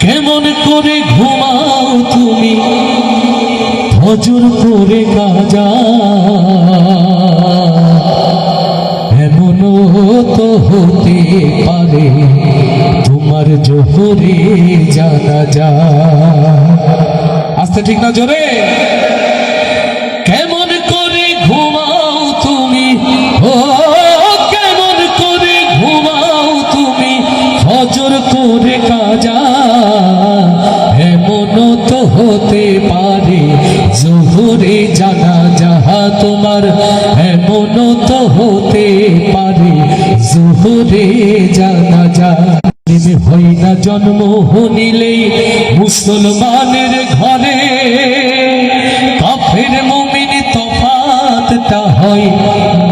কেমন করে ঘুমাও তুমি? হজুর করে কাজা। এমনও তো হতে পারে তোমার জোহরে জানা যা আস্তে ঠিক না জোরে? এমন তো হতে পারে, জোহরে জানা যা। দিনে হয় না জন্ম নিলেই মুসলমানের ঘরে। কাফের মুমিন তফাতটা হয়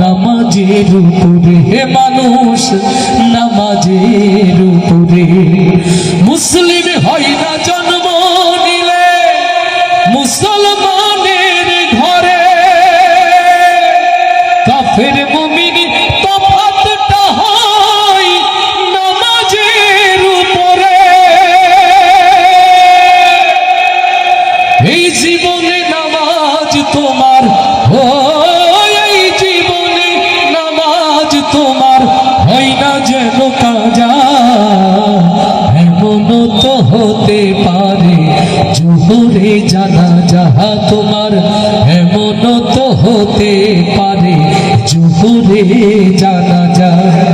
নামাজের উপরে। হে মানুষ, নামাজের উপরে। মুসলিম হয় না জন্ম কাফের মুমিন তফাতটা হয় নামাজের উপরে। এই জীবনে নামাজ তোমার এই জীবনে নামাজ তোমার হয় না যেন কাজা। এমন তো হতে পারে জোহরে জানা যাহা তোমার, এমন তো হতে পারে জোহরে জানা যায়,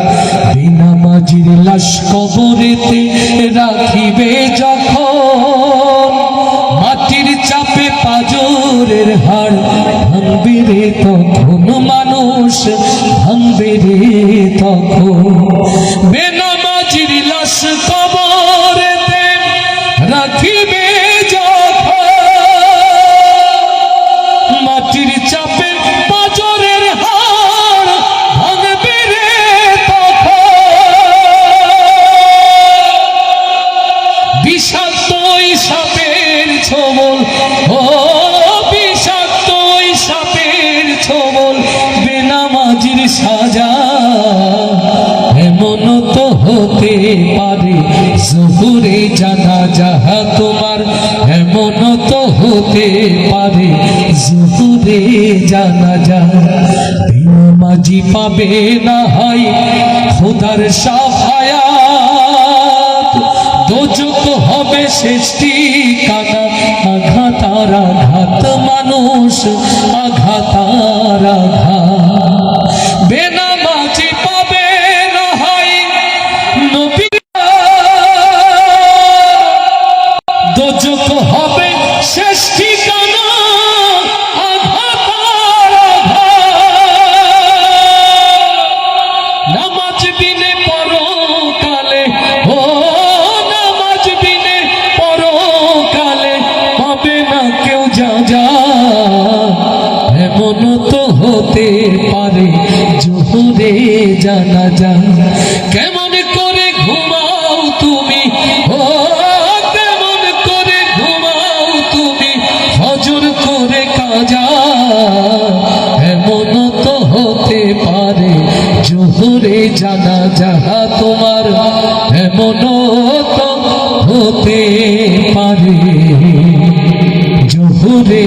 বিনা মাঝির লাশ কবরেতে রাখিবে যখন। মাটির চাপে পাজরের হাড় ভাঙবে রে তখন মানুষ, ভাঙবে রে তখন। বেনামাজির সাজা। এমন তো হতে পারে, জহুরে জানা যাহা তোমার। এমন তো হতে পারে, জহুরে জানা যা বেনামাজি পাবে না হয়, খোদার দোজক হবে শেষটি কানা আঘাতার আঘাত মানুষ আঘাতার আঘাত। হতে পারে জোহরে জানা যা কেমন করে ঘুমাও তুমি? ও, কেমন করে ঘুমাও তুমি? হজর করে কাজা। এমন তো হতে পারে জোহরে জানা যাহা তোমার। এমন তো হতে পারে জোহরে